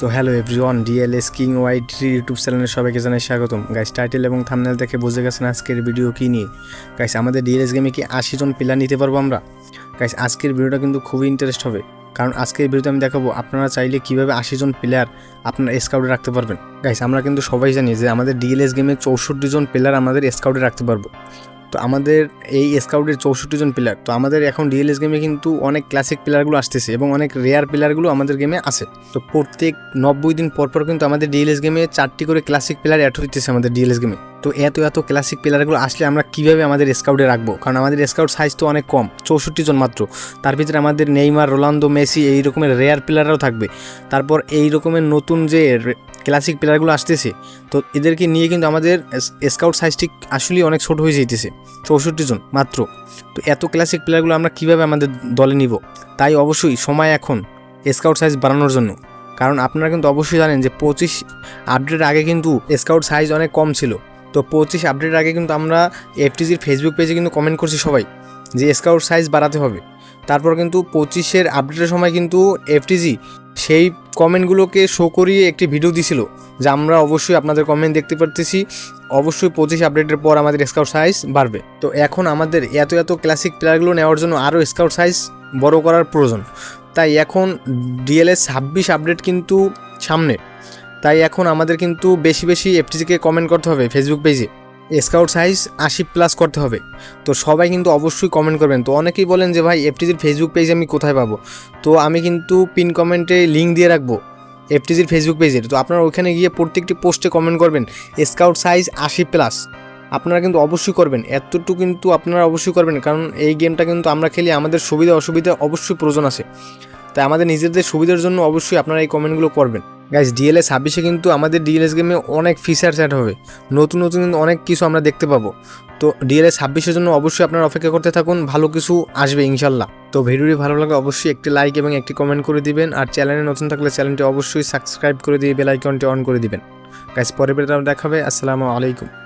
তো hello everyone DLS king white YouTube চ্যানেলের সবাইকে জানাই স্বাগতম। গাইস টাইটেল এবং থামনেল দেখে বুঝে গেছেন আজকের ভিডিও কী নিয়ে। গাইস আমাদের ডিএলএস গেমে কি আশি জন প্লেয়ার নিতে পারব আমরা? গাইস আজকের ভিডিওটা কিন্তু খুবই ইন্টারেস্ট হবে। কারণ আজকের ভিডিওতে আমি দেখাবো আপনারা চাইলে কীভাবে আশি জন প্লেয়ার আপনার স্কাউটে রাখতে পারবেন। গাইস আমরা কিন্তু সবাই জানি যে আমাদের ডিএলএস গেমে চৌষট্টি জন প্লেয়ার আমাদের স্কাউটে রাখতে পারব। তো আমাদের এই স্কাউটের চৌষট্টি জন প্লেয়ার তো আমাদের এখন ডিএলএস গেমে কিন্তু অনেক ক্লাসিক প্লেয়ারগুলো আসতেছে এবং অনেক রেয়ার প্লেয়ারগুলো আমাদের গেমে আছে। তো প্রত্যেক নব্বই দিন পর পর কিন্তু আমাদের ডিএলএস গেমে চারটি করে ক্লাসিক প্লেয়ার অ্যাড হইতেছে আমাদের ডিএলএস গেমে তো এত এত ক্লাসিক প্লেয়ারগুলো আসলে আমরা কীভাবে আমাদের স্কাউটে রাখব? কারণ আমাদের স্কাউট সাইজ তো অনেক কম, চৌষট্টি জন মাত্র। তার ভিতরে আমাদের নেইমার রোনালদো মেসি এই রকমের রেয়ার প্লেয়াররাও থাকবে। তারপর এই রকমের নতুন যে ক্লাসিক প্লেয়ারগুলো আসতেছে, তো এদেরকে নিয়ে কিন্তু আমাদের স্কাউট সাইজটি আসলেই অনেক ছোট হয়ে যাইতেছে, চৌষট্টি জন মাত্র। তো এত ক্লাসিক প্লেয়ারগুলো আমরা কীভাবে আমাদের দলে নিব? তাই অবশ্যই সময় এখন স্কাউট সাইজ বাড়ানোর জন্য। কারণ আপনারা কিন্তু অবশ্যই জানেন যে পঁচিশ আপডেটের আগে কিন্তু স্কাউট সাইজ অনেক কম ছিল। তো পঁচিশ আপডেটের আগে কিন্তু আমরা এফটিজির ফেসবুক পেজে কিন্তু কমেন্ট করছি সবাই, যে স্কাউট সাইজ বাড়াতে হবে। তারপর কিন্তু পঁচিশের আপডেটের সময় কিন্তু এফটিজি সেই কমেন্টগুলোকে শো করিয়ে একটি ভিডিও দিছিল, যে আমরা অবশ্যই আপনাদের কমেন্ট দেখতে পারতেছি। অবশ্যই পঁচিশ আপডেটের পর আমাদের স্কাউট সাইজ বাড়বে। তো এখন আমাদের এত এত ক্লাসিক প্লেয়ারগুলো নেওয়ার জন্য আরও স্কাউট সাইজ বড় করার প্রয়োজন। তাই এখন ডিএলএস ছাব্বিশ আপডেট কিন্তু সামনে। তাই এখন আমাদের কিন্তু বেশি বেশি এফটিজিকে কমেন্ট করতে হবে ফেসবুক পেজে স্কাউট সাইজ আশি প্লাস করতে হবে। তো সবাই কিন্তু অবশ্যই কমেন্ট করবেন। তো অনেকেই বলেন যে, ভাই এফটিজির ফেসবুক পেজ আমি কোথায় পাবো? তো আমি কিন্তু পিন কমেন্টে লিঙ্ক দিয়ে রাখব এফটিজির ফেসবুক পেজের তো আপনারা ওইখানে গিয়ে প্রত্যেকটি পোস্টে কমেন্ট করবেন স্কাউট সাইজ আশি প্লাস আপনারা কিন্তু অবশ্যই করবেন। এতটুকু কিন্তু আপনারা অবশ্যই করবেন, কারণ এই গেমটা কিন্তু আমরা খেলি, আমাদের সুবিধা অসুবিধা অবশ্যই প্রয়োজন আছে। তাই আমাদের নিজেদের সুবিধার জন্য অবশ্যই আপনারা এই কমেন্টগুলো করবেন। গাইজ ডিএলএ ছাব্বিশে কিন্তু আমাদের ডিএলএস গেমে অনেক ফিচার অ্যাড হবে। নতুন নতুন কিন্তু অনেক কিছু আমরা দেখতে পাবো। তো ডিএলএস ছাব্বিশের জন্য অবশ্যই আপনারা অপেক্ষা করতে থাকুন, ভালো কিছু আসবে ইনশাল্লাহ। তো ভিডিওটি ভালো লাগে অবশ্যই একটি লাইক এবং একটি কমেন্ট করে দিবেন। আর চ্যানেলে নতুন থাকলে চ্যানেলটি অবশ্যই সাবস্ক্রাইব করে দিয়ে বেলাইকনটি অন করে দিবেন। গাইজ পরে ভিডিওতে দেখাবে। আসসালামু আলাইকুম।